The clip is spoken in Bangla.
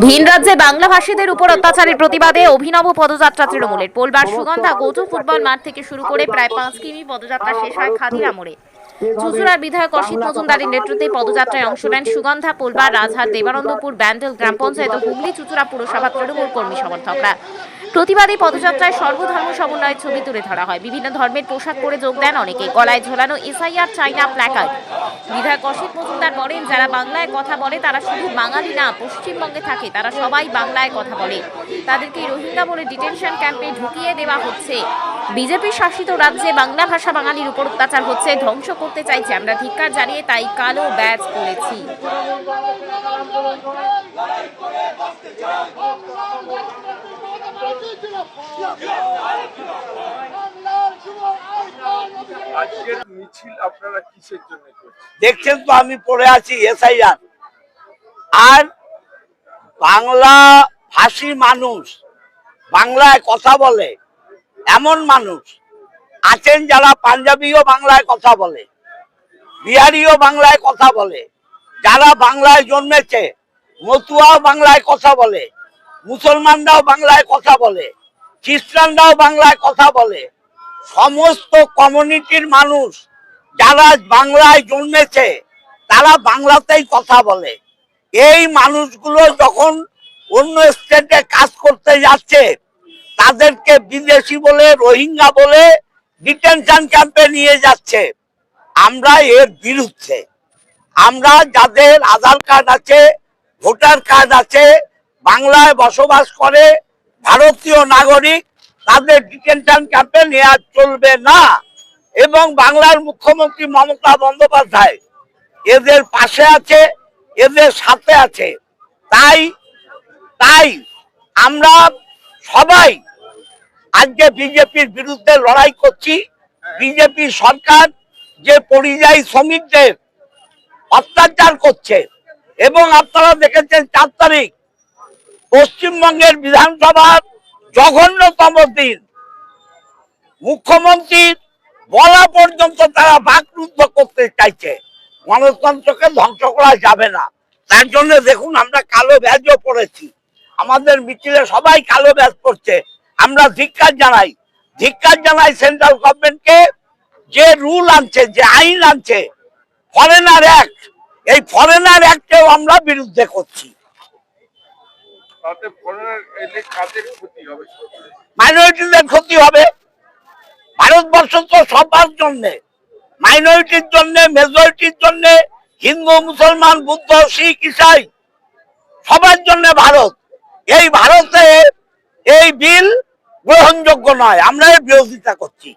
ভিন রাজ্যে বাংলা ভাষীদের উপর অত্যাচারের প্রতিবাদে অভিনব পদযাত্রা তৃণমূলের। পোলবার সুগন্ধা গৌতম ফুটবল মাঠ থেকে শুরু করে প্রায় পাঁচ কিমি পদযাত্রা শেষ হয় খাদিরা মোড়ে চুচুড়ার বিধায়ক অসিত মজুমদারের নেতৃত্বে পদযাত্রায় অংশ নেন সুগন্ধা, পোলবার, রাজহাট, দেবানন্দপুর, ব্যান্ডেল, গ্রাম পঞ্চায়েত ও হুগলি চুচুড়া পুরসভা তৃণমূল কর্মী সমর্থকরা। প্রতিবাদী পদযাত্রায় সর্বধর্ম সমন্বয়ের ছবি তুলে ধরা হয়। বিভিন্ন ধর্মের পোশাক পরে যোগ দেন অনেকে। গলায় ঝোলানো এসআইআর চাইনা প্ল্যাকার্ড। বিধায়ক অসিত মজুমদার বলেন, যারা বাংলায় কথা বলে, তারা শুধু বাঙালি না, পশ্চিমবঙ্গে থাকে, তারা সবাই বাংলায় কথা বলে। তাদেরকে রোহিঙ্গা বলে ডিটেনশন ক্যাম্পে ঢুকিয়ে দেওয়া হচ্ছে। বিজেপি শাসিত রাজ্যে বাংলা ভাষা বাঙালির উপর অত্যাচার হচ্ছে, ধ্বংস করতে চাইছে। আমরা ধিক্কার জানিয়ে তাই কালো ব্যাজ করেছি দেখছেন তো আমি পড়ে আছি এসআইআর আর বাংলা ভাষী মানুষ বাংলায় কথা বলে, এমন মানুষ আছেন যারা পাঞ্জাবিও বাংলায় কথা বলে, বিহারিও বাংলায় কথা বলে, যারা বাংলায় জন্মেছে, মতুয়াও বাংলায় কথা বলে, মুসলমানরাও বাংলায় কথা বলে খ্রিস্টানরাও বাংলায় কথা বলে। সমস্ত কমিউনিটির মানুষ যারা বাংলায় জন্মেছে, তারা বাংলাতেই কথা বলে। এই মানুষগুলো যখন অন্য স্টেটে কাজ করতে যাচ্ছে, তাদেরকে বিদেশি বলে, রোহিঙ্গা বলে ডিটেনশন ক্যাম্পে নিয়ে যাচ্ছে। আমরা এর বিরুদ্ধে। আমরা যাদের আধার কার্ড আছে, ভোটার কার্ড আছে, বাংলায় বসবাস করে ভারতীয় নাগরিক তাদের ডিটেনশন ক্যাম্পে নেওয়া চলবে না। এবং বাংলার মুখ্যমন্ত্রী মমতা বন্দ্যোপাধ্যায় এদের পাশে আছে, এদের সাথে আছে। তাই তাই আমরা সবাই আজকে বিজেপির বিরুদ্ধে লড়াই করছি। বিজেপি সরকার যে পরিযায়ী শ্রমিকদের অত্যাচার করছে, এবং আপনারা দেখেছেন চার তারিখ পশ্চিমবঙ্গের বিধানসভার জঘন্যতম দিন। মুখ্যমন্ত্রীর বলা পর্যন্ত তারা বাকরুদ্ধ করতে চাইছে। গণতন্ত্রকে ধ্বংস করা যাবে না। তার জন্য দেখুন, আমরা কালো ব্যাজও পড়েছি আমাদের মিছিলে সবাই কালো ব্যাজ পড়ছে আমরা ধিক্কার জানাই। ধিক্কার জানাই সেন্ট্রাল গভর্নমেন্টকে যে রুল আনছে, যে আইন আনছে। ফরেনার অ্যাক্ট এই ফরেনার অ্যাক্টেও আমরা বিরুদ্ধে করছি। তাতে মাইনরিটিদের ক্ষতি হবে? ভারতবর্ষ তো সবার জন্য। মাইনরিটির জন্য মেজরিটির জন্য, হিন্দু, মুসলমান, বুদ্ধ, শিখ, ইসাই, সবার জন্য ভারত। এই ভারতে এই বিল গ্রহণযোগ্য নয়। আমরা বিরোধিতা করছি।